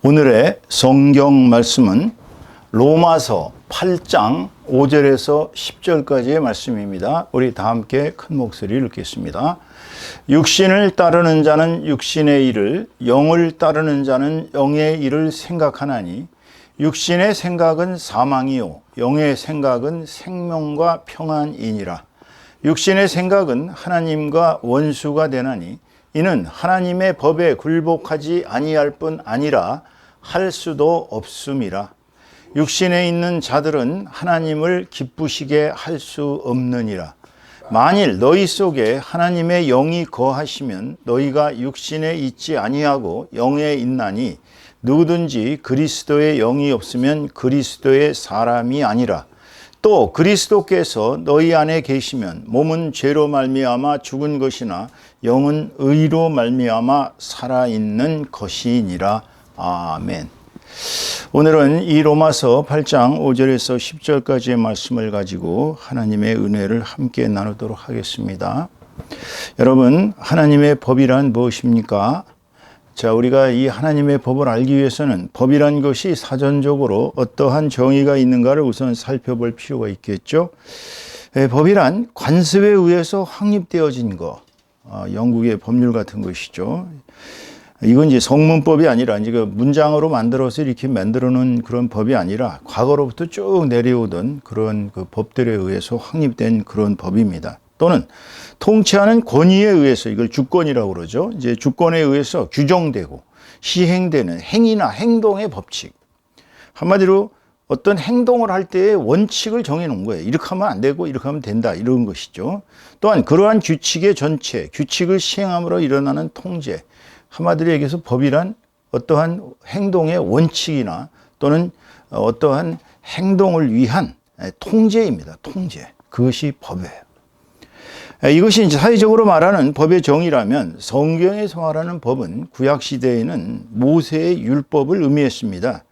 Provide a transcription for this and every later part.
오늘의 성경 말씀은 로마서 8장 5절에서 10절까지의 말씀입니다. 우리 다 함께 큰 목소리를 읽겠습니다. 육신을 따르는 자는 육신의 일을, 영을 따르는 자는 영의 일을 생각하나니 육신의 생각은 사망이요 영의 생각은 생명과 평안이니라. 육신의 생각은 하나님과 원수가 되나니 이는 하나님의 법에 굴복하지 아니할 뿐 아니라 할 수도 없음이라. 육신에 있는 자들은 하나님을 기쁘시게 할 수 없느니라. 만일 너희 속에 하나님의 영이 거하시면 너희가 육신에 있지 아니하고 영에 있나니 누구든지 그리스도의 영이 없으면 그리스도의 사람이 아니라 또 그리스도께서 너희 안에 계시면 몸은 죄로 말미암아 죽은 것이나 영은 의로 말미암아 살아 있는 것이니라 아멘. 오늘은 이 로마서 8장 5절에서 10절까지의 말씀을 가지고 하나님의 은혜를 함께 나누도록 하겠습니다. 여러분, 하나님의 법이란 무엇입니까? 자, 우리가 이 하나님의 법을 알기 위해서는 법이란 것이 사전적으로 어떠한 정의가 있는가를 우선 살펴볼 필요가 있겠죠. 에, 법이란 관습에 의해서 확립되어진 것, 어, 영국의 법률 같은 것이죠. 이건 이제 성문법이 아니라 이제 그 문장으로 만들어서 이렇게 만들어 놓은 그런 법이 아니라 과거로부터 쭉 내려오던 그런 그 법들에 의해서 확립된 그런 법입니다. 또는 통치하는 권위에 의해서 이걸 주권이라고 그러죠. 이제 주권에 의해서 규정되고 시행되는 행위나 행동의 법칙. 한마디로 어떤 행동을 할 때의 원칙을 정해 놓은 거예요. 이렇게 하면 안 되고 이렇게 하면 된다. 이런 것이죠. 또한 그러한 규칙의 전체, 규칙을 시행함으로 일어나는 통제. 한마디로 얘기해서 법이란 어떠한 행동의 원칙이나 또는 어떠한 행동을 위한 통제입니다. 통제. 그것이 법이에요. 이것이 이제 사회적으로 말하는 법의 정의라면 성경에서 말하는 법은 구약 시대에는 모세의 율법을 의미했습니다.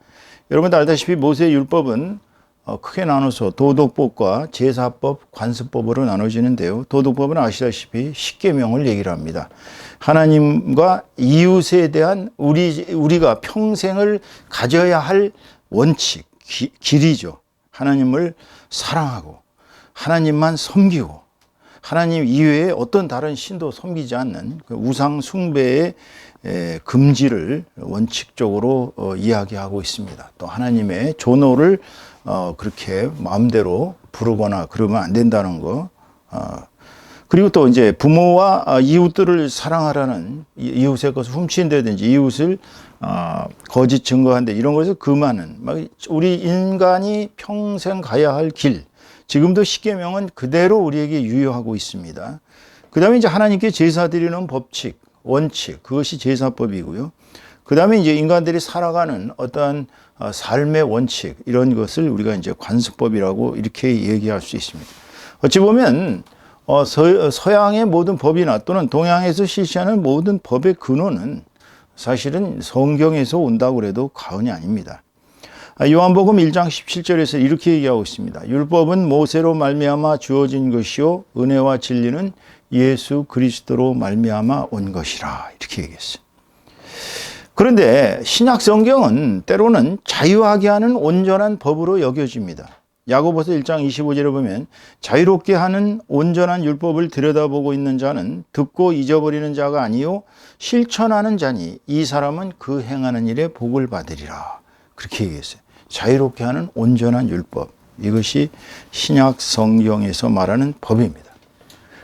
여러분 도 알다시피 모세의 율법은 어, 크게 나눠서 도덕법과 제사법, 관습법으로 나눠지는데요. 도덕법은 아시다시피 십계명을 얘기를 합니다. 하나님과 이웃에 대한 우리 우리가 평생을 가져야 할 원칙, 기, 길이죠. 하나님을 사랑하고 하나님만 섬기고 하나님 이외에 어떤 다른 신도 섬기지 않는 그 우상 숭배의 금지를 원칙적으로 어, 이야기하고 있습니다. 또 하나님의 존호를 어, 그렇게 마음대로 부르거나 그러면 안 된다는 거. 어, 그리고 또 이제 부모와 아, 이웃들을 사랑하라는 이웃의 것을 훔친다든지 이웃을 거짓 증거한다 이런 것을 금하는 우리 인간이 평생 가야 할 길. 지금도 십계명은 그대로 우리에게 유효하고 있습니다. 그 다음에 이제 하나님께 제사 드리는 법칙, 원칙, 그것이 제사법이고요. 그 다음에 이제 인간들이 살아가는 어떠한 어, 삶의 원칙, 이런 것을 우리가 이제 관습법이라고 이렇게 얘기할 수 있습니다. 어찌 보면, 어, 서, 서양의 모든 법이나 또는 동양에서 실시하는 모든 법의 근원은 사실은 성경에서 온다고 해도 과언이 아닙니다. 아, 요한복음 1장 17절에서 이렇게 얘기하고 있습니다. 율법은 모세로 말미암아 주어진 것이요 은혜와 진리는 예수 그리스도로 말미암아 온 것이라 이렇게 얘기했어요. 그런데 신약 성경은 때로는 자유하게 하는 온전한 법으로 여겨집니다. 야고보서 1장 25절에 보면 자유롭게 하는 온전한 율법을 들여다보고 있는 자는 듣고 잊어버리는 자가 아니요 실천하는 자니 이 사람은 그 행하는 일에 복을 받으리라. 그렇게 얘기했어요. 자유롭게 하는 온전한 율법. 이것이 신약 성경에서 말하는 법입니다.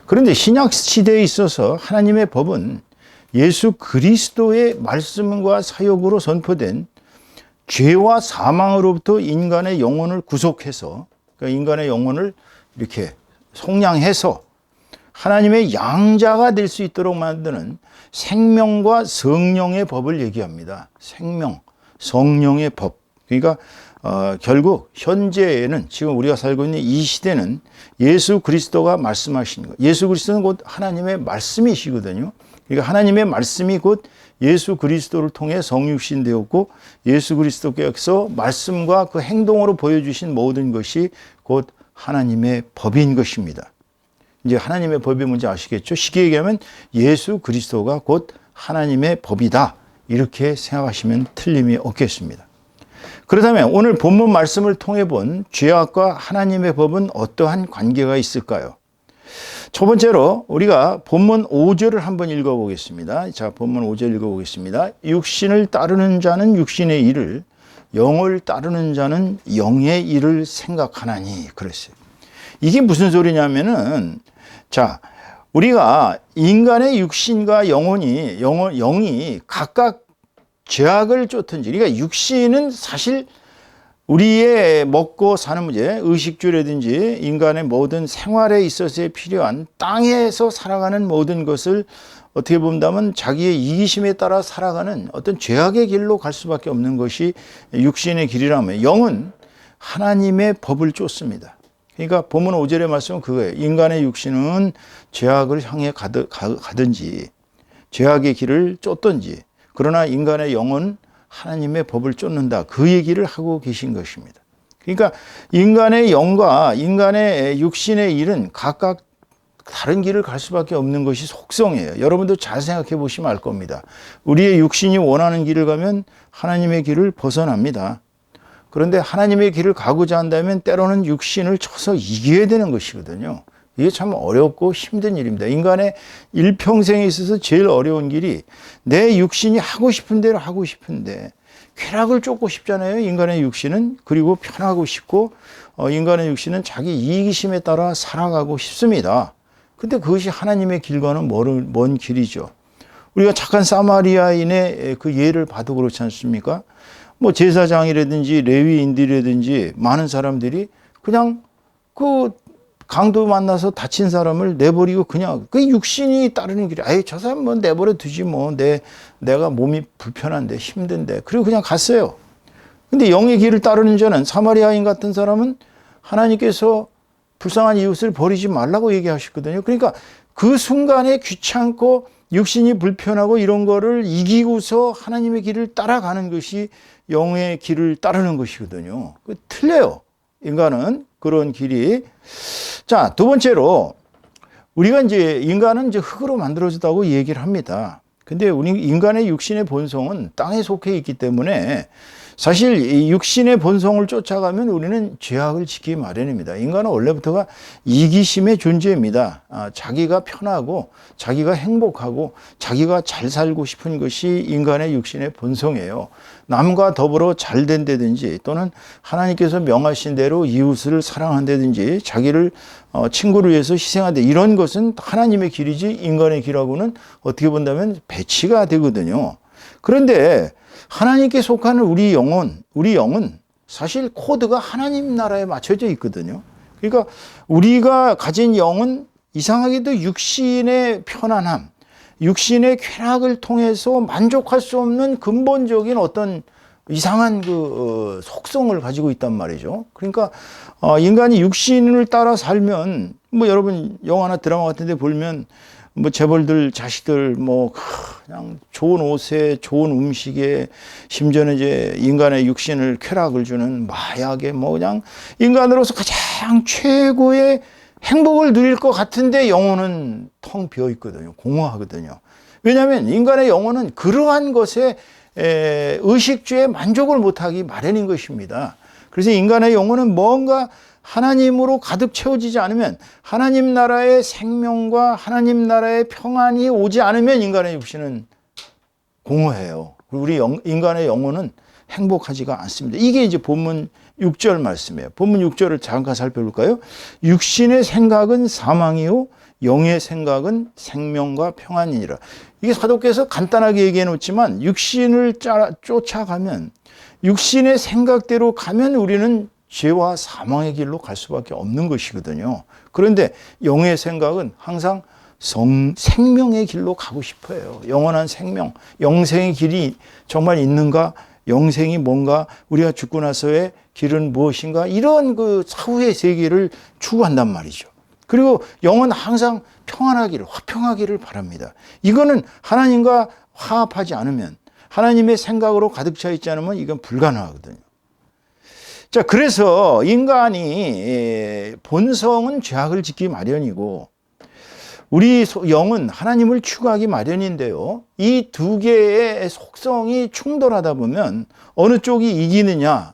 그런데 신약 시대에 있어서 하나님의 법은 예수 그리스도의 말씀과 사역으로 선포된 죄와 사망으로부터 인간의 영혼을 구속해서 그러니까 인간의 영혼을 이렇게 속량해서 하나님의 양자가 될 수 있도록 만드는 생명과 성령의 법을 얘기합니다. 생명, 성령의 법. 그러니까 어, 결국 현재에는 지금 우리가 살고 있는 이 시대는 예수 그리스도가 말씀하시는 것. 예수 그리스도는 곧 하나님의 말씀이시거든요. 그러니까 하나님의 말씀이 곧 예수 그리스도를 통해 성육신 되었고 예수 그리스도께서 말씀과 그 행동으로 보여주신 모든 것이 곧 하나님의 법인 것입니다. 이제 하나님의 법이 뭔지 아시겠죠? 쉽게 얘기하면 예수 그리스도가 곧 하나님의 법이다. 이렇게 생각하시면 틀림이 없겠습니다. 그렇다면 오늘 본문 말씀을 통해 본 죄악과 하나님의 법은 어떠한 관계가 있을까요? 첫 번째로 우리가 본문 5절을 한번 읽어보겠습니다. 자, 본문 5절 읽어보겠습니다. 육신을 따르는 자는 육신의 일을, 영을 따르는 자는 영의 일을 생각하나니 그랬어요. 이게 무슨 소리냐면은 자, 우리가 인간의 육신과 영혼이 영, 영이 각각 죄악을 쫓든지 그러니까 육신은 사실 우리의 먹고 사는 문제, 의식주라든지 인간의 모든 생활에 있어서 필요한 땅에서 살아가는 모든 것을 어떻게 본다면 자기의 이기심에 따라 살아가는 어떤 죄악의 길로 갈 수밖에 없는 것이 육신의 길이라면 영은 하나님의 법을 쫓습니다. 그러니까 본문 5절의 말씀은 그거예요. 인간의 육신은 죄악을 향해 가든지 죄악의 길을 쫓든지 그러나 인간의 영은 하나님의 법을 쫓는다. 그 얘기를 하고 계신 것입니다. 그러니까 인간의 영과 인간의 육신의 일은 각각 다른 길을 갈 수밖에 없는 것이 속성이에요. 여러분도 잘 생각해 보시면 알 겁니다. 우리의 육신이 원하는 길을 가면 하나님의 길을 벗어납니다. 그런데 하나님의 길을 가고자 한다면 때로는 육신을 쳐서 이겨야 되는 것이거든요. 이게 참 어렵고 힘든 일입니다. 인간의 일평생에 있어서 제일 어려운 길이 내 육신이 하고 싶은 대로 하고 싶은데 쾌락을 쫓고 싶잖아요. 인간의 육신은 그리고 편하고 싶고 어, 인간의 육신은 자기 이기심에 따라 살아가고 싶습니다. 근데 그것이 하나님의 길과는 먼, 먼 길이죠. 우리가 착한 사마리아인의 그 예를 봐도 그렇지 않습니까? 뭐 제사장이라든지 레위인들이라든지 많은 사람들이 그냥 그 강도 만나서 다친 사람을 내버리고 그냥 그 육신이 따르는 길이 아예 저 사람 뭐 내버려 두지 뭐 내 내가 몸이 불편한데 힘든데 그리고 그냥 갔어요. 근데 영의 길을 따르는 자는 사마리아인 같은 사람은 하나님께서 불쌍한 이웃을 버리지 말라고 얘기하셨거든요. 그러니까 그 순간에 귀찮고 육신이 불편하고 이런 거를 이기고서 하나님의 길을 따라가는 것이 영의 길을 따르는 것이거든요. 그 틀려요. 인간은 그런 길이. 자, 두 번째로 우리가 이제 인간은 이제 흙으로 만들어졌다고 얘기를 합니다. 근데 우리 인간의 육신의 본성은 땅에 속해 있기 때문에 사실 이 육신의 본성을 쫓아가면 우리는 죄악을 지키기 마련입니다. 인간은 원래부터가 이기심의 존재입니다. 아, 자기가 편하고 자기가 행복하고 자기가 잘 살고 싶은 것이 인간의 육신의 본성이에요. 남과 더불어 잘 된다든지 또는 하나님께서 명하신 대로 이웃을 사랑한다든지 자기를 어, 친구를 위해서 희생한다 이런 것은 하나님의 길이지 인간의 길하고는 어떻게 본다면 배치가 되거든요. 그런데 하나님께 속하는 우리 영혼, 우리 영은 사실 코드가 하나님 나라에 맞춰져 있거든요. 그러니까 우리가 가진 영은 이상하게도 육신의 편안함, 육신의 쾌락을 통해서 만족할 수 없는 근본적인 어떤 이상한 그 어, 속성을 가지고 있단 말이죠. 그러니까 어, 인간이 육신을 따라 살면 뭐 여러분 영화나 드라마 같은 데 보면 뭐 재벌들 자식들 뭐 그냥 좋은 옷에 좋은 음식에 심지어는 이제 인간의 육신을 쾌락을 주는 마약에 뭐 그냥 인간으로서 가장 최고의 행복을 누릴 것 같은데 영혼은 텅 비어 있거든요. 공허하거든요. 왜냐하면 인간의 영혼은 그러한 것에 의식주에 만족을 못하기 마련인 것입니다. 그래서 인간의 영혼은 뭔가 하나님으로 가득 채워지지 않으면 하나님 나라의 생명과 하나님 나라의 평안이 오지 않으면 인간의 육신은 공허해요. 우리 영, 인간의 영혼은 행복하지가 않습니다. 이게 이제 본문 6절 말씀이에요. 본문 6절을 잠깐 살펴볼까요? 육신의 생각은 사망이요 영의 생각은 생명과 평안이니라. 이게 사도께서 간단하게 얘기해 놓지만 육신을 쫓아가면 육신의 생각대로 가면 우리는 죄와 사망의 길로 갈 수밖에 없는 것이거든요. 그런데 영의 생각은 항상 성, 생명의 길로 가고 싶어요. 영원한 생명, 영생의 길이 정말 있는가? 영생이 뭔가? 우리가 죽고 나서의 길은 무엇인가? 이런 그 사후의 세계를 추구한단 말이죠. 그리고 영은 항상 평안하기를, 화평하기를 바랍니다. 이거는 하나님과 화합하지 않으면, 하나님의 생각으로 가득 차 있지 않으면 이건 불가능하거든요. 자, 그래서 인간이 본성은 죄악을 짓기 마련이고 우리 소- 영은 하나님을 추구하기 마련인데요. 이 두 개의 속성이 충돌하다 보면 어느 쪽이 이기느냐.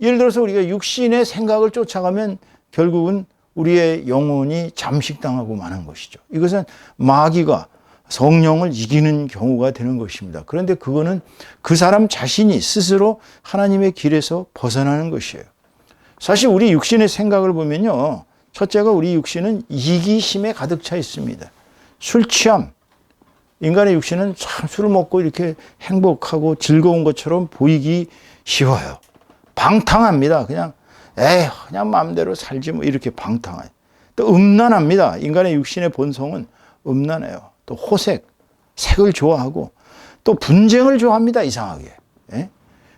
예를 들어서 우리가 육신의 생각을 쫓아가면 결국은 우리의 영혼이 잠식당하고 마는 것이죠. 이것은 마귀가 성령을 이기는 경우가 되는 것입니다. 그런데 그거는 그 사람 자신이 스스로 하나님의 길에서 벗어나는 것이에요. 사실 우리 육신의 생각을 보면요. 첫째가 우리 육신은 이기심에 가득 차 있습니다. 술 취함. 인간의 육신은 참 술을 먹고 이렇게 행복하고 즐거운 것처럼 보이기 쉬워요. 방탕합니다. 그냥 에이 그냥 마음대로 살지 뭐 이렇게 방탕해요. 또 음란합니다. 인간의 육신의 본성은 음란해요. 또 호색, 색을 좋아하고 또 분쟁을 좋아합니다. 이상하게. 예?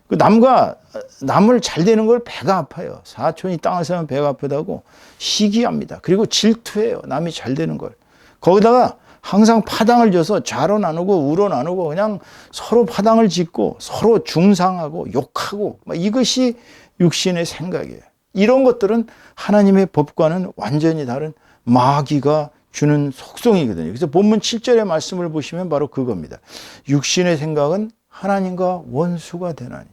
그 남과 남을 잘 되는 걸 배가 아파요. 사촌이 땅을 사면 배가 아프다고 시기합니다. 그리고 질투해요. 남이 잘 되는 걸. 거기다가 항상 파당을 줘서 좌로 나누고 우로 나누고 그냥 서로 파당을 짓고 서로 중상하고 욕하고 막 이것이 육신의 생각이에요. 이런 것들은 하나님의 법과는 완전히 다른 마귀가 주는 속성이거든요. 그래서 본문 7절의 말씀을 보시면 바로 그겁니다. 육신의 생각은 하나님과 원수가 되나니.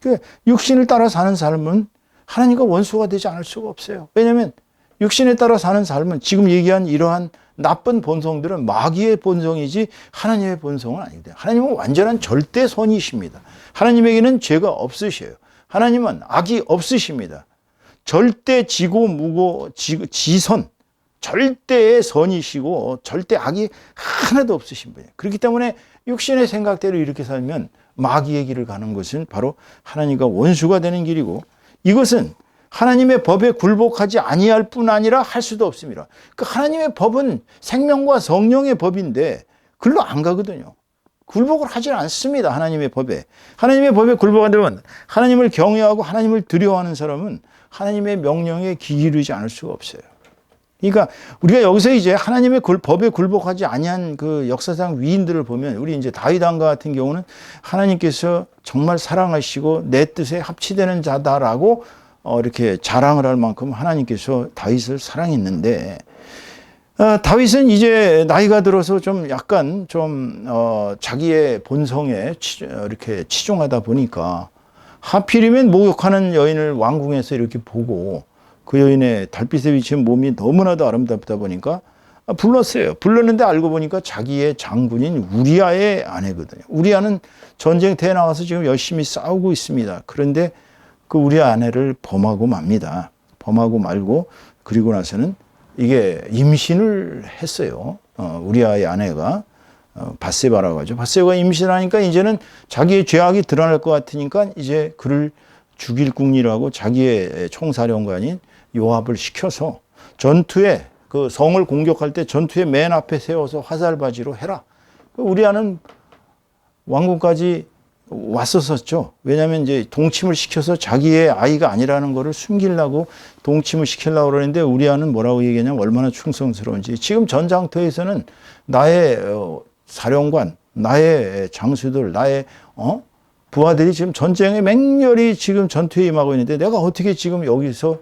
그 육신을 따라 사는 삶은 하나님과 원수가 되지 않을 수가 없어요. 왜냐하면 육신에 따라 사는 삶은 지금 얘기한 이러한 나쁜 본성들은 마귀의 본성이지 하나님의 본성은 아니다. 하나님은 완전한 절대 선이십니다. 하나님에게는 죄가 없으셔요. 하나님은 악이 없으십니다. 절대 지고 무고 지, 지선 절대의 선이시고 절대 악이 하나도 없으신 분이에요. 그렇기 때문에 육신의 생각대로 이렇게 살면 마귀의 길을 가는 것은 바로 하나님과 원수가 되는 길이고 이것은 하나님의 법에 굴복하지 아니할 뿐 아니라 할 수도 없습니다. 그 하나님의 법은 생명과 성령의 법인데 글로 안 가거든요. 굴복을 하지 않습니다. 하나님의 법에. 하나님의 법에 굴복한다면 하나님을 경외하고 하나님을 두려워하는 사람은 하나님의 명령에 기기르지 않을 수가 없어요. 그러니까 우리가 여기서 이제 하나님의 굴, 법에 굴복하지 아니한 그 역사상 위인들을 보면 우리 이제 다윗 왕과 같은 경우는 하나님께서 정말 사랑하시고 내 뜻에 합치되는 자다라고 어, 이렇게 자랑을 할 만큼 하나님께서 다윗을 사랑했는데 어, 다윗은 이제 나이가 들어서 좀 약간 좀 어, 자기의 본성에 치, 어, 이렇게 치중하다 보니까 하필이면 목욕하는 여인을 왕궁에서 이렇게 보고 그 여인의 달빛에 비친 몸이 너무나도 아름답다 보니까 아, 불렀어요. 불렀는데 알고 보니까 자기의 장군인 우리아의 아내거든요. 우리아는 전쟁터에 나가서 지금 열심히 싸우고 있습니다. 그런데 그 우리 아내를 범하고 맙니다. 범하고 말고 그리고 나서는 이게 임신을 했어요. 어, 우리 아의 아내가 어, 바세바라고 하죠. 바세바가 임신하니까 이제는 자기의 죄악이 드러날 것 같으니까 이제 그를 죽일 궁리라고 자기의 총사령관인 요압을 시켜서 전투에 그 성을 공격할 때 전투의 맨 앞에 세워서 화살바지로 해라. 우리 아는 왕궁까지 왔었었죠. 왜냐하면 이제 동침을 시켜서 자기의 아이가 아니라는 것을 숨기려고 동침을 시키려고 그러는데 우리 아는 뭐라고 얘기하냐면 얼마나 충성스러운지. 지금 전장터에서는 나의 어, 사령관, 나의 장수들, 나의 어? 부하들이 지금 전쟁에 맹렬히 지금 전투에 임하고 있는데 내가 어떻게 지금 여기서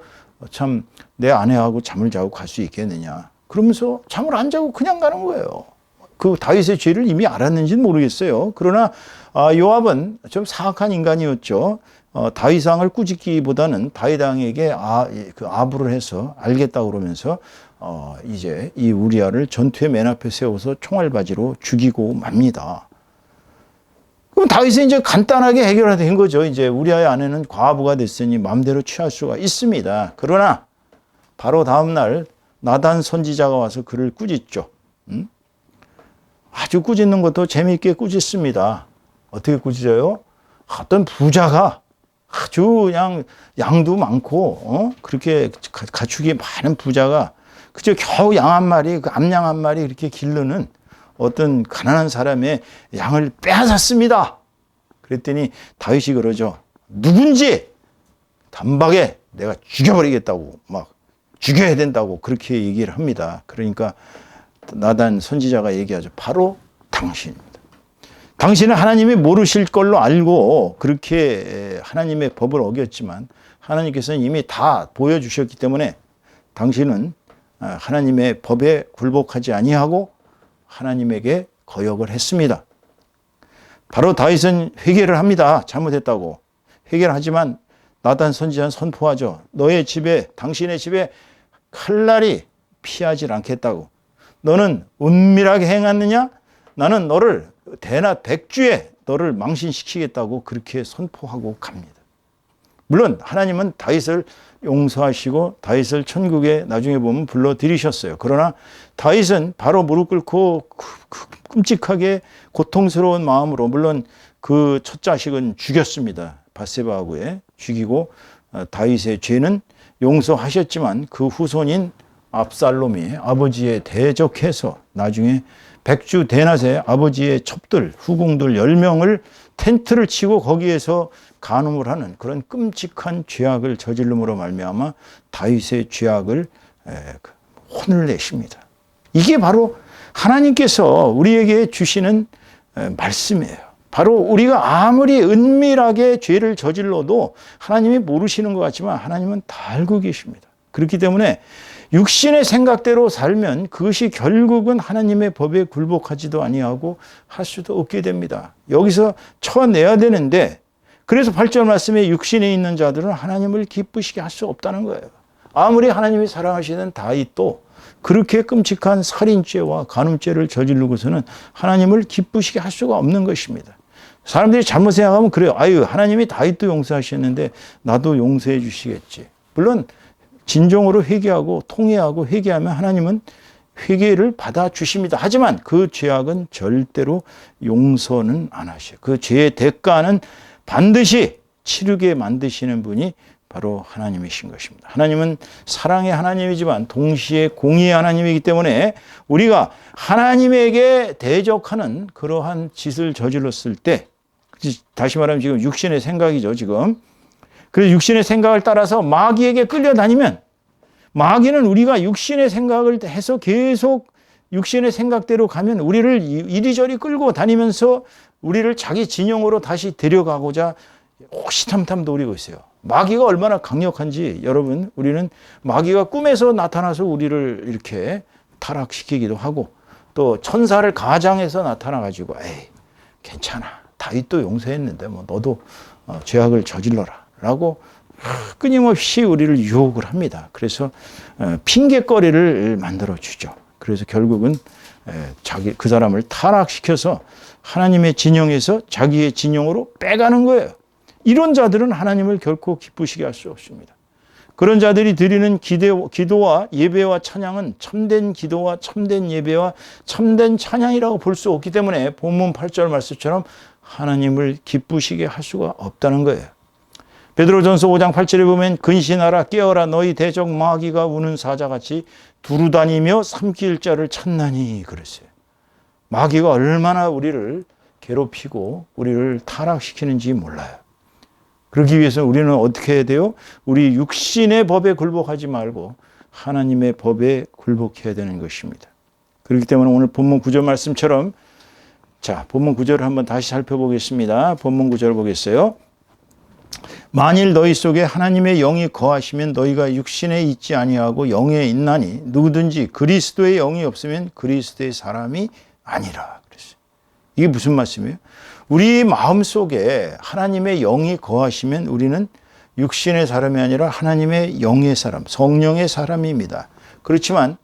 참 내 아내하고 잠을 자고 갈 수 있겠느냐. 그러면서 잠을 안 자고 그냥 가는 거예요. 그 다윗의 죄를 이미 알았는지는 모르겠어요. 그러나 아, 요압은 좀 사악한 인간이었죠. 어, 다윗왕을 꾸짖기보다는 다윗왕에게 아, 그 아부를 해서 알겠다 그러면서 어, 이제 이 우리아를 전투의 맨 앞에 세워서 총알바지로 죽이고 맙니다. 그럼 다윗은 이제 간단하게 해결된 거죠. 이제 우리아의 아내는 과부가 됐으니 마음대로 취할 수가 있습니다. 그러나 바로 다음 날 나단 선지자가 와서 그를 꾸짖죠. 음? 아주 꾸짖는 것도 재미있게 꾸짖습니다. 어떻게 꾸짖어요? 어떤 부자가 아주 그냥 양도 많고 어? 그렇게 가축이 많은 부자가 그저 겨우 양 한 마리 그 암양 한 마리 이렇게 기르는 어떤 가난한 사람의 양을 빼앗았습니다. 그랬더니 다윗이 그러죠. 누군지 단박에 내가 죽여버리겠다고 막 죽여야 된다고 그렇게 얘기를 합니다. 그러니까 나단 선지자가 얘기하죠. 바로 당신입니다. 당신은 하나님이 모르실 걸로 알고 그렇게 하나님의 법을 어겼지만 하나님께서는 이미 다 보여주셨기 때문에 당신은 아, 하나님의 법에 굴복하지 아니하고 하나님에게 거역을 했습니다. 바로 다윗은 회개를 합니다. 잘못했다고. 회개를 하지만 나단 선지자는 선포하죠. 너의 집에 당신의 집에 칼날이 피하지 않겠다고. 너는 은밀하게 행하느냐? 나는 너를 대나 백주에 너를 망신시키겠다고 그렇게 선포하고 갑니다. 물론 하나님은 다윗을 용서하시고 다윗을 천국에 나중에 보면 불러들이셨어요. 그러나 다윗은 바로 무릎 꿇고 끔찍하게 고통스러운 마음으로 물론 그 첫 자식은 죽였습니다. 바세바하고에 죽이고 어, 다윗의 죄는 용서하셨지만 그 후손인 압살롬이 아버지에 대적해서 나중에 백주 대낮에 아버지의 첩들 후궁들 10명을 텐트를 치고 거기에서 간음을 하는 그런 끔찍한 죄악을 저질름으로 말미암아 다윗의 죄악을 그 혼을 내십니다. 이게 바로 하나님께서 우리에게 주시는 말씀이에요. 바로 우리가 아무리 은밀하게 죄를 저질러도 하나님이 모르시는 것 같지만 하나님은 다 알고 계십니다. 그렇기 때문에 육신의 생각대로 살면 그것이 결국은 하나님의 법에 굴복하지도 아니하고 할 수도 없게 됩니다. 여기서 쳐내야 되는데 그래서 8절 말씀에 육신에 있는 자들은 하나님을 기쁘시게 할 수 없다는 거예요. 아무리 하나님이 사랑하시는 다윗도 그렇게 끔찍한 살인죄와 간음죄를 저지르고서는 하나님을 기쁘시게 할 수가 없는 것입니다. 사람들이 잘못 생각하면 그래요. 아유, 하나님이 다윗도 용서하셨는데 나도 용서해 주시겠지. 물론 진정으로 회개하고 통회하고 회개하면 하나님은 회개를 받아 주십니다. 하지만 그 죄악은 절대로 용서는 안 하셔요. 그 죄의 대가는 반드시 치르게 만드시는 분이 바로 하나님이신 것입니다. 하나님은 사랑의 하나님이지만 동시에 공의의 하나님이기 때문에 우리가 하나님에게 대적하는 그러한 짓을 저질렀을 때 다시 말하면 지금 육신의 생각이죠, 지금. 그래서 육신의 생각을 따라서 마귀에게 끌려다니면 마귀는 우리가 육신의 생각을 해서 계속 육신의 생각대로 가면 우리를 이리저리 끌고 다니면서 우리를 자기 진영으로 다시 데려가고자 호시탐탐 노리고 있어요. 마귀가 얼마나 강력한지 여러분 우리는 마귀가 꿈에서 나타나서 우리를 이렇게 타락시키기도 하고 또 천사를 가장해서 나타나 가지고 에이 괜찮아 다윗도 용서했는데 뭐 너도 어, 죄악을 저질러라 라고 끊임없이 우리를 유혹을 합니다. 그래서 어, 핑계거리를 만들어 주죠. 그래서 결국은 자기 그 사람을 타락시켜서 하나님의 진영에서 자기의 진영으로 빼가는 거예요. 이런 자들은 하나님을 결코 기쁘시게 할 수 없습니다. 그런 자들이 드리는 기대, 기도와 예배와 찬양은 참된 기도와 참된 예배와 참된 찬양이라고 볼 수 없기 때문에 본문 8절 말씀처럼 하나님을 기쁘시게 할 수가 없다는 거예요. 베드로전서 5장 8절에 보면 근신하라 깨어라 너희 대적 마귀가 우는 사자같이 두루다니며 삼킬 자를 찾나니 그랬어요. 마귀가 얼마나 우리를 괴롭히고 우리를 타락시키는지 몰라요. 그러기 위해서 우리는 어떻게 해야 돼요? 우리 육신의 법에 굴복하지 말고 하나님의 법에 굴복해야 되는 것입니다. 그렇기 때문에 오늘 본문 구절 말씀처럼 자, 본문 구절을 한번 다시 살펴보겠습니다. 본문 구절 보겠어요. 만일 너희 속에 하나님의 영이 거하시면 너희가 육신에 있지 아니하고 영에 있나니 누구든지 그리스도의 영이 없으면 그리스도의 사람이 아니라 그랬어요. 이게 무슨 말씀이에요? 우리 마음 속에 하나님의 영이 거하시면 우리는 육신의 사람이 아니라 하나님의 영의 사람, 성령의 사람입니다. 그렇지만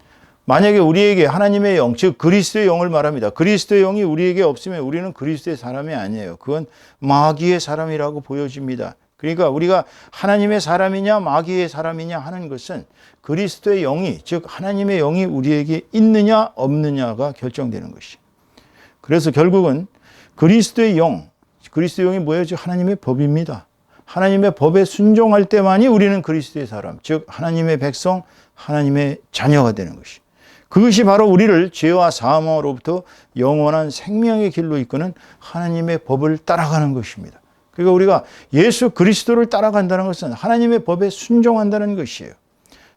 만약에 우리에게 하나님의 영, 즉 그리스도의 영을 말합니다. 그리스도의 영이 우리에게 없으면 우리는 그리스도의 사람이 아니에요. 그건 마귀의 사람이라고 보여집니다. 그러니까 우리가 하나님의 사람이냐 마귀의 사람이냐 하는 것은 그리스도의 영이 즉 하나님의 영이 우리에게 있느냐 없느냐가 결정되는 것이. 그래서 결국은 그리스도의 영, 그리스도의 영이 뭐예요? 즉 하나님의 법입니다. 하나님의 법에 순종할 때만이 우리는 그리스도의 사람, 즉 하나님의 백성, 하나님의 자녀가 되는 것이. 그것이 바로 우리를 죄와 사망으로부터 영원한 생명의 길로 이끄는 하나님의 법을 따라가는 것입니다. 그러니까 우리가 예수 그리스도를 따라간다는 것은 하나님의 법에 순종한다는 것이에요.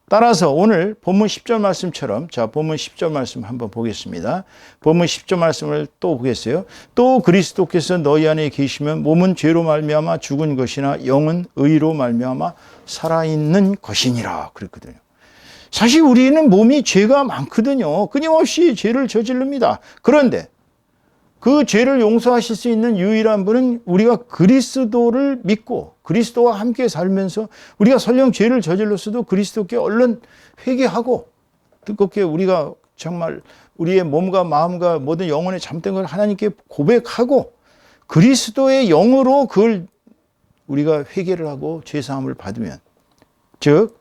따라서 오늘 본문 10절 말씀처럼 자 본문 10절 말씀 한번 보겠습니다. 본문 10절 말씀을 또 보겠어요. 또 그리스도께서 너희 안에 계시면 몸은 죄로 말미암아 죽은 것이나 영은 의로 말미암아 살아 있는 것이니라 그랬거든요. 사실 우리는 몸이 죄가 많거든요. 끊임없이 죄를 저지릅니다. 그런데 그 죄를 용서하실 수 있는 유일한 분은 우리가 그리스도를 믿고 그리스도와 함께 살면서 우리가 설령 죄를 저질렀어도 그리스도께 얼른 회개하고 뜨겁게 우리가 정말 우리의 몸과 마음과 모든 영혼의 잘못된 걸 하나님께 고백하고 그리스도의 영으로 그걸 우리가 회개를 하고 죄 사함을 받으면 즉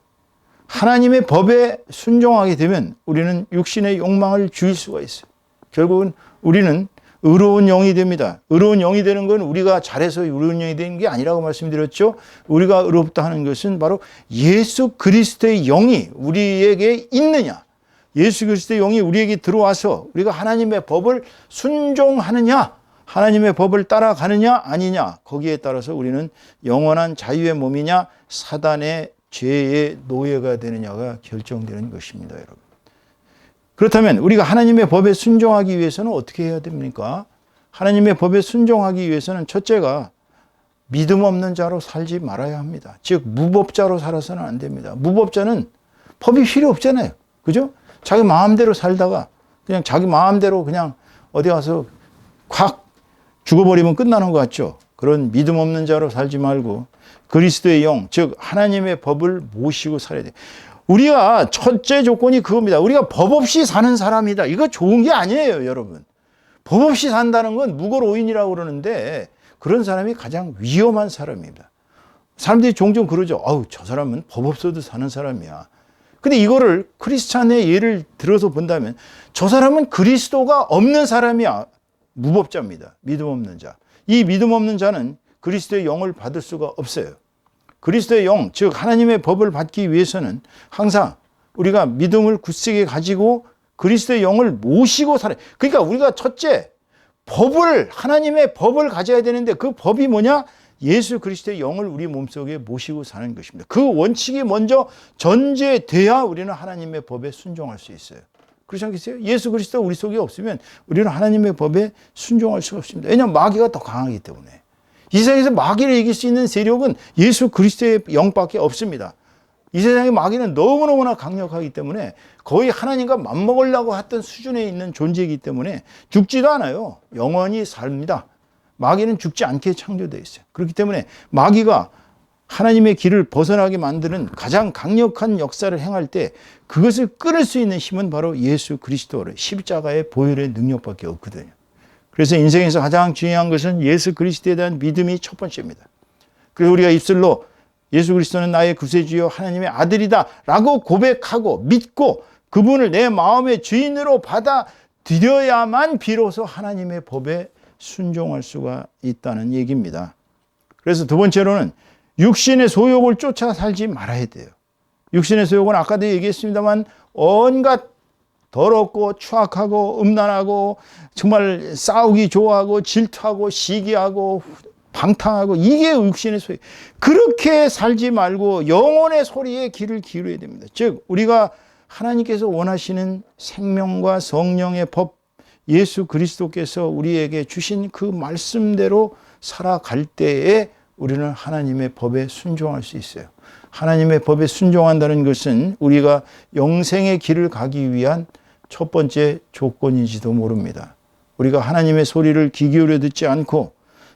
하나님의 법에 순종하게 되면 우리는 육신의 욕망을 죽일 수가 있어요. 결국은 우리는 의로운 영이 됩니다. 의로운 영이 되는 건 우리가 잘해서 의로운 영이 되는 게 아니라고 말씀드렸죠. 우리가 의롭다 하는 것은 바로 예수 그리스도의 영이 우리에게 있느냐. 예수 그리스도의 영이 우리에게 들어와서 우리가 하나님의 법을 순종하느냐, 하나님의 법을 따라가느냐 아니냐 거기에 따라서 우리는 영원한 자유의 몸이냐 사단의 죄의 노예가 되느냐가 결정되는 것입니다, 여러분. 그렇다면 우리가 하나님의 법에 순종하기 위해서는 어떻게 해야 됩니까? 하나님의 법에 순종하기 위해서는 첫째가 믿음 없는 자로 살지 말아야 합니다. 즉 무법자로 살아서는 안 됩니다. 무법자는 법이 필요 없잖아요. 그죠? 자기 마음대로 살다가 그냥 자기 마음대로 그냥 어디 가서 확 죽어버리면 끝나는 것 같죠. 그런 믿음 없는 자로 살지 말고 그리스도의 영, 즉 하나님의 법을 모시고 살아야 돼. 우리가 첫째 조건이 그겁니다. 우리가 법 없이 사는 사람이다. 이거 좋은 게 아니에요, 여러분. 법 없이 산다는 건 무고로인이라고 그러는데 그런 사람이 가장 위험한 사람입니다. 사람들이 종종 그러죠. 아우, 저 사람은 법 없어도 사는 사람이야. 근데 이거를 크리스찬의 예를 들어서 본다면 저 사람은 그리스도가 없는 사람이야. 무법자입니다. 믿음 없는 자. 이 믿음 없는 자는 그리스도의 영을 받을 수가 없어요. 그리스도의 영, 즉 하나님의 법을 받기 위해서는 항상 우리가 믿음을 굳세게 가지고 그리스도의 영을 모시고 살아요. 그러니까 우리가 첫째 법을 하나님의 법을 가져야 되는데 그 법이 뭐냐? 예수 그리스도의 영을 우리 몸속에 모시고 사는 것입니다. 그 원칙이 먼저 전제돼야 우리는 하나님의 법에 순종할 수 있어요. 그렇지 않겠어요? 예수 그리스도 우리 속에 없으면 우리는 하나님의 법에 순종할 수가 없습니다. 왜냐하면 마귀가 더 강하기 때문에. 이 세상에서 마귀를 이길 수 있는 세력은 예수 그리스도의 영밖에 없습니다. 이 세상의 마귀는 너무너무나 강력하기 때문에 거의 하나님과 맞먹으려고 했던 수준에 있는 존재이기 때문에 죽지도 않아요. 영원히 삽니다. 마귀는 죽지 않게 창조되어 있어요. 그렇기 때문에 마귀가 하나님의 길을 벗어나게 만드는 가장 강력한 역사를 행할 때 그것을 끊을 수 있는 힘은 바로 예수 그리스도의 십자가의 보혈의 능력밖에 없거든요. 그래서 인생에서 가장 중요한 것은 예수 그리스도에 대한 믿음이 첫 번째입니다. 그래서 우리가 입술로 예수 그리스도는 나의 구세주여 하나님의 아들이다 라고 고백하고 믿고 그분을 내 마음의 주인으로 받아들여야만 비로소 하나님의 법에 순종할 수가 있다는 얘기입니다. 그래서 두 번째로는 육신의 소욕을 쫓아 살지 말아야 돼요. 육신의 소욕은 아까도 얘기했습니다만 온갖 더럽고 추악하고 음란하고 정말 싸우기 좋아하고 질투하고 시기하고 방탕하고 이게 육신의 소리. 그렇게 살지 말고 영혼의 소리에 귀를 기울여야 됩니다. 즉 우리가 하나님께서 원하시는 생명과 성령의 법 예수 그리스도께서 우리에게 주신 그 말씀대로 살아갈 때에 우리는 하나님의 법에 순종할 수 있어요. 하나님의 법에 순종한다는 것은 우리가 영생의 길을 가기 위한 첫 번째 조건인지도 모릅니다. 우리가 하나님의 소리를 귀 기울여 듣지 않고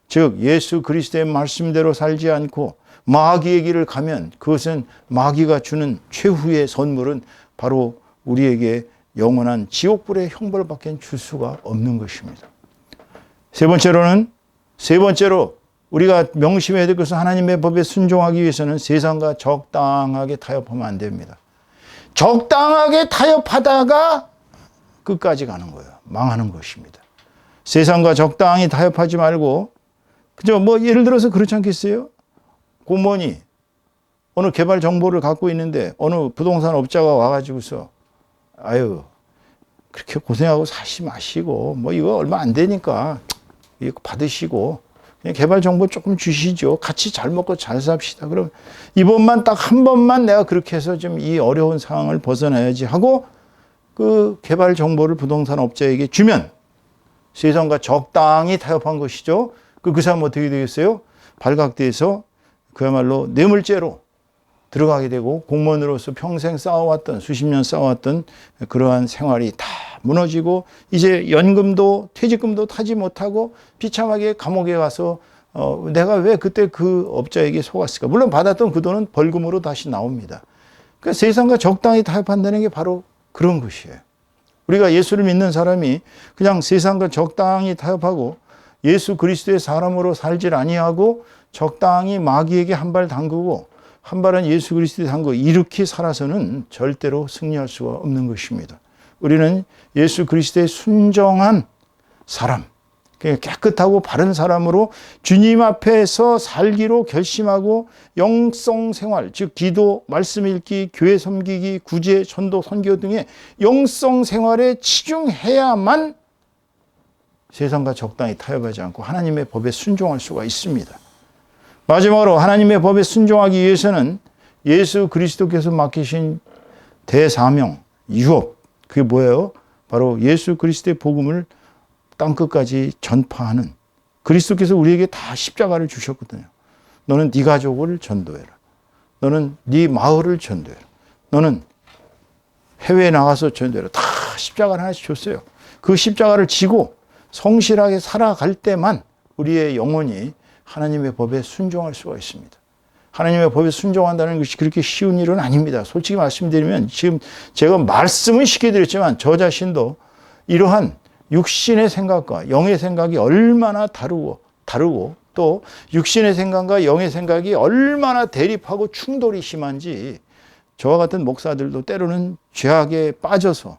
즉 예수 그리스도의 말씀대로 살지 않고 마귀의 길을 가면 그것은 마귀가 주는 최후의 선물은 바로 우리에게 영원한 지옥불의 형벌밖에 줄 수가 없는 것입니다. 세 번째로는 세 번째로 우리가 명심해야 될 것은 하나님의 법에 순종하기 위해서는 세상과 적당하게 타협하면 안 됩니다. 적당하게 타협하다가 끝까지 가는 거예요. 망하는 것입니다. 세상과 적당히 타협하지 말고 그죠? 뭐 예를 들어서 그렇지 않겠어요? 공무원이 어느 개발 정보를 갖고 있는데 어느 부동산 업자가 와가지고서 아유 그렇게 고생하고 사시 마시고 뭐 이거 얼마 안 되니까 이거 받으시고 개발 정보 조금 주시죠. 같이 잘 먹고 잘 삽시다. 그럼 이번만 딱 한 번만 내가 그렇게 해서 좀 이 어려운 상황을 벗어나야지 하고 그 개발 정보를 부동산 업자에게 주면 세상과 적당히 타협한 것이죠. 그, 그 사람 어떻게 되겠어요? 발각돼서 그야말로 뇌물죄로 들어가게 되고 공무원으로서 평생 쌓아왔던 수십 년 쌓아왔던 그러한 생활이 다 무너지고 이제 연금도 퇴직금도 타지 못하고 비참하게 감옥에 가서 어, 내가 왜 그때 그 업자에게 속았을까? 물론 받았던 그 돈은 벌금으로 다시 나옵니다. 그 세상과 적당히 타협한다는 게 바로 그런 것이에요. 우리가 예수를 믿는 사람이 그냥 세상과 적당히 타협하고 예수 그리스도의 사람으로 살질 아니하고 적당히 마귀에게 한 발 담그고 한 발은 예수 그리스도에 담그고 이렇게 살아서는 절대로 승리할 수가 없는 것입니다. 우리는 예수 그리스도의 순정한 사람, 깨끗하고 바른 사람으로 주님 앞에서 살기로 결심하고 영성 생활, 즉 기도, 말씀 읽기, 교회 섬기기, 구제, 전도, 선교 등의 영성 생활에 치중해야만 세상과 적당히 타협하지 않고 하나님의 법에 순종할 수가 있습니다. 마지막으로 하나님의 법에 순종하기 위해서는 예수 그리스도께서 맡기신 대사명, 유업, 그게 뭐예요? 바로 예수 그리스도의 복음을 땅 끝까지 전파하는 그리스도께서 우리에게 다 십자가를 주셨거든요. 너는 네 가족을 전도해라. 너는 네 마을을 전도해라. 너는 해외에 나가서 전도해라. 다 십자가를 하나씩 줬어요. 그 십자가를 지고 성실하게 살아갈 때만 우리의 영혼이 하나님의 법에 순종할 수가 있습니다. 하나님의 법에 순종한다는 것이 그렇게 쉬운 일은 아닙니다. 솔직히 말씀드리면 지금 제가 말씀은 쉽게 드렸지만 저 자신도 이러한 육신의 생각과 영의 생각이 얼마나 다르고 다르고 또 육신의 생각과 영의 생각이 얼마나 대립하고 충돌이 심한지 저와 같은 목사들도 때로는 죄악에 빠져서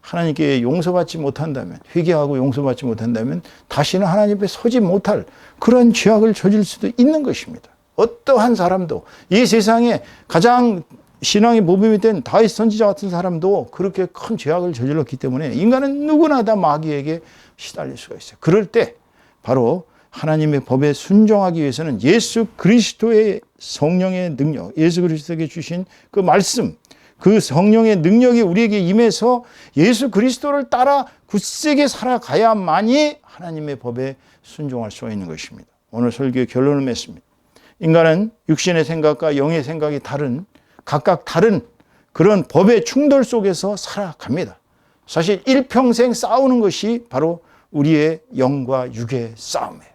하나님께 용서받지 못한다면 회개하고 용서받지 못한다면 다시는 하나님 앞에 서지 못할 그런 죄악을 저질 수도 있는 것입니다. 어떠한 사람도 이 세상에 가장 신앙의 모범이 된 다윗 선지자 같은 사람도 그렇게 큰 죄악을 저질렀기 때문에 인간은 누구나 다 마귀에게 시달릴 수가 있어요. 그럴 때 바로 하나님의 법에 순종하기 위해서는 예수 그리스도의 성령의 능력, 예수 그리스도에게 주신 그 말씀, 그 성령의 능력이 우리에게 임해서 예수 그리스도를 따라 굳세게 살아가야만이 하나님의 법에 순종할 수가 있는 것입니다. 오늘 설교의 결론을 맺습니다. 인간은 육신의 생각과 영의 생각이 다른 각각 다른 그런 법의 충돌 속에서 살아갑니다. 사실 일평생 싸우는 것이 바로 우리의 영과 육의 싸움이에요.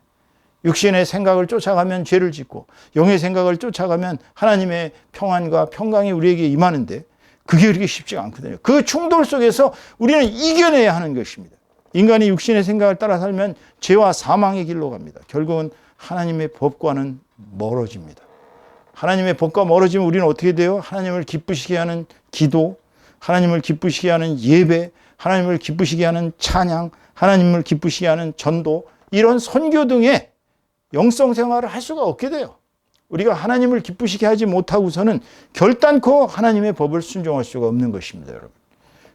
육신의 생각을 쫓아가면 죄를 짓고 영의 생각을 쫓아가면 하나님의 평안과 평강이 우리에게 임하는데 그게 그렇게 쉽지가 않거든요. 그 충돌 속에서 우리는 이겨내야 하는 것입니다. 인간이 육신의 생각을 따라 살면 죄와 사망의 길로 갑니다. 결국은 하나님의 법과는 멀어집니다. 하나님의 법과 멀어지면 우리는 어떻게 돼요? 하나님을 기쁘시게 하는 기도, 하나님을 기쁘시게 하는 예배, 하나님을 기쁘시게 하는 찬양, 하나님을 기쁘시게 하는 전도, 이런 선교 등의 영성 생활을 할 수가 없게 돼요. 우리가 하나님을 기쁘시게 하지 못하고서는 결단코 하나님의 법을 순종할 수가 없는 것입니다, 여러분.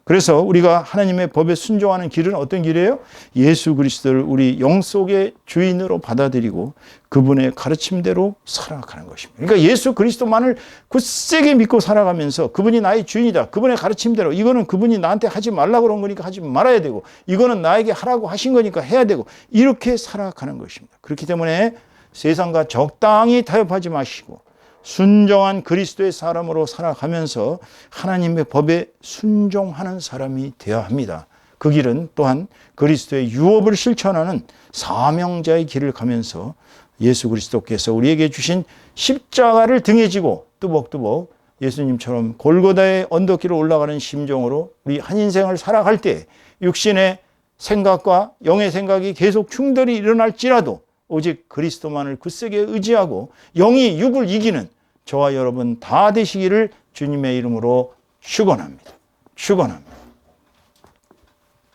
그래서 우리가 하나님의 법에 순종하는 길은 어떤 길이에요? 예수 그리스도를 우리 영 속의 주인으로 받아들이고 그분의 가르침대로 살아가는 것입니다. 그러니까 예수 그리스도만을 굳세게 믿고 살아가면서 그분이 나의 주인이다. 그분의 가르침대로 이거는 그분이 나한테 하지 말라고 그런 거니까 하지 말아야 되고 이거는 나에게 하라고 하신 거니까 해야 되고 이렇게 살아가는 것입니다. 그렇기 때문에 세상과 적당히 타협하지 마시고 순정한 그리스도의 사람으로 살아가면서 하나님의 법에 순종하는 사람이 되어야 합니다. 그 길은 또한 그리스도의 유업을 실천하는 사명자의 길을 가면서 예수 그리스도께서 우리에게 주신 십자가를 등에 지고 뚜벅뚜벅 예수님처럼 골고다의 언덕길을 올라가는 심정으로 우리 한 인생을 살아갈 때 육신의 생각과 영의 생각이 계속 충돌이 일어날지라도 오직 그리스도만을 굳세게 의지하고 영이 육을 이기는 저와 여러분 다 되시기를 주님의 이름으로 축원합니다. 축원합니다.